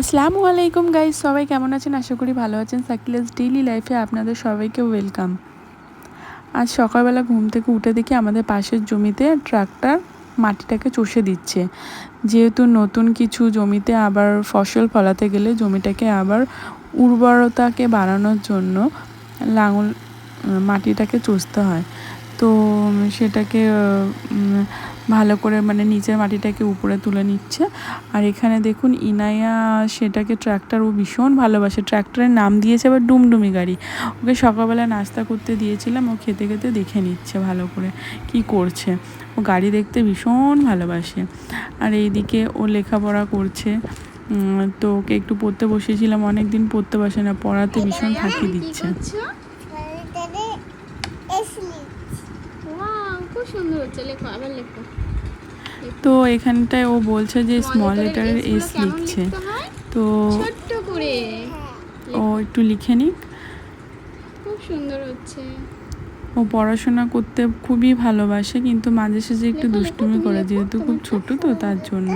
আসসালামু আলাইকুম গাইজ সবাই কেমন আছেন? আশা করি ভালো আছেন। সাকিলাস ডেইলি লাইফে আপনাদের সবাইকে ওয়েলকাম আজ সকালবেলা ঘুম থেকে উঠে দেখি আমাদের পাশের জমিতে ট্রাক্টর মাটিটাকে চষে দিচ্ছে। যেহেতু নতুন কিছু জমিতে আবার ফসল ফলাতে গেলে জমিটাকে আবার উর্বরতাকে বাড়ানোর জন্য লাঙল, মাটিটাকে চষতে হয়। তো সেটাকে ভালো করে মানে নিচের মাটিটাকে উপরে তুলে নিচ্ছে। আর এখানে দেখুন, ইনায়া সেটাকে ট্র্যাক্টর ও ভীষণ ভালোবাসে। ট্র্যাক্টরের নাম দিয়েছে আবার ডুমডুমি গাড়ি। ওকে সকালবেলা নাস্তা করতে দিয়েছিলাম, ও খেতে খেতে দেখে নিচ্ছে ভালো করে কি করছে। ও গাড়ি দেখতে ভীষণ ভালোবাসে। আর এইদিকে ও লেখাপড়া করছে। তো ওকে একটু পড়তে বসিয়েছিলাম অনেক দিন পড়তে বসে না, পড়াতে ভীষণ ফাঁকি দিচ্ছে। খুব সুন্দর হচ্ছে লেখো আবার লেখো। তো এখানটায় ও বলছে যে স্মল লেটারের এস লিখছে। তো ছোট্ট করে। ও একটু লিখে নিক। খুব সুন্দর হচ্ছে। ও পড়াশোনা করতে খুবই ভালোবাসে কিন্তু মাঝে সাঝে একটু দুষ্টুমি করে যেহেতু খুব ছোট তো তার জন্য।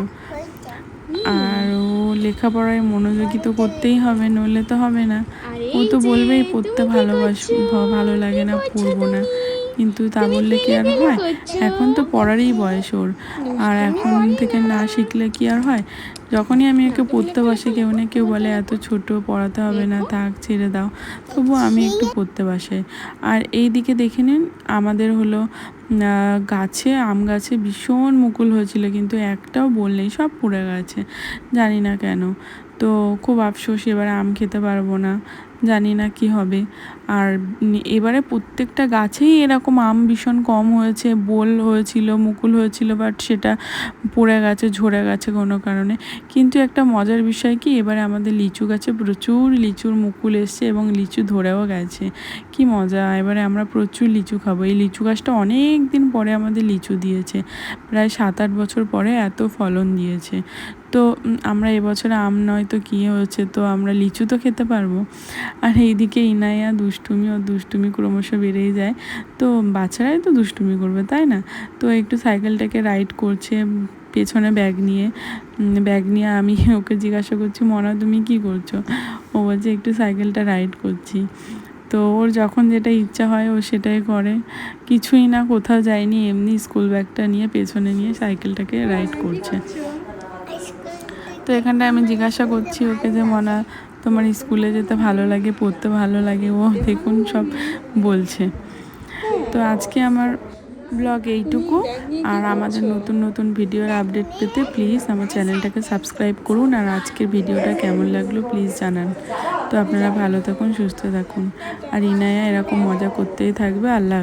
আর ও লেখাপড়ায় মনোযোগী তো করতেই হবে নইলে তো হবে না। ও তো বলবেই পড়তে ভালোবাস ভালো লাগে না পড়ব না? কিন্তু তা বললে কি আর হয়? এখন তো পড়ারই বয়স ওর। আর এখন থেকে না শিখলে কি আর হয়? যখনই আমি ওকে পড়তে বসে, কেউ না কেউ বলে, এত ছোট, পড়াতে হবে না, থাক, ছেড়ে দাও। তবুও আমি একটু পড়তে বসে। আর এই দিকে দেখে নিন, আমাদের হলো গাছে, আম গাছে ভীষণ মুকুল হয়েছিল, কিন্তু একটাও বল নেই, সব পুড়ে গেছে। জানি না কেন। তো খুব আফসোস, এবারে আম খেতে পারব না। জানি না কি হবে। আর এবারে প্রত্যেকটা গাছেই এরকম আম ভীষণ কম হয়েছে, বোল হয়েছিল, মুকুল হয়েছিল বাট সেটা পড়ে গেছে, ঝরে গেছে কোনো কারণে। কিন্তু একটা মজার বিষয় কি, এবারে আমাদের লিচু গাছে প্রচুর লিচুর মুকুল এসছে এবং লিচু ধরেও গেছে। কি মজা, এবারে আমরা প্রচুর লিচু খাব। এই লিচু গাছটা অনেক দিন পরে আমাদের লিচু দিয়েছে। প্রায় সাত আট বছর পরে এত ফলন দিয়েছে। তো আমরা এবছর আম নয় তো কী হয়েছে তো আমরা লিচু তো খেতে পারব। আর এইদিকে ইনায়া দুষ্টুমি ও দুষ্টুমি ক্রমশ বেড়েই যায়। তো বাচ্চারাই তো দুষ্টুমি করবে, তাই না? তো একটু সাইকেলটাকে রাইড করছে পেছনে ব্যাগ নিয়ে। ব্যাগ নিয়ে আমি ওকে জিজ্ঞাসা করছি, মনা, তুমি কি করছ? ও বলছে, একটু সাইকেলটা রাইড করছি। তো ওর যখন যেটা ইচ্ছা হয়, ও সেটাই করে। কিছুই না, কোথাও যায়নি, এমনি স্কুল ব্যাগটা নিয়ে পেছনে নিয়ে সাইকেলটাকে রাইড করছে। তো এখানটায় আমি জিজ্ঞাসা করছি ওকে যে, মনা, তোমার স্কুলে যেতে ভালো লাগে, পড়তে ভালো লাগে? ও দেখুন সব বলছে। তো আজকে আমার ব্লগ এইটুকু। আর আমাদের নতুন নতুন ভিডিওর আপডেট পেতে প্লিজ আমার চ্যানেলটাকে সাবস্ক্রাইব করুন। আর আজকের ভিডিওটা কেমন লাগল প্লিজ জানান। তো আপনারা ভালো থাকুন, সুস্থ থাকুন। আর ইনায়া এরকম মজা করতেই থাকবে। আল্লাহ।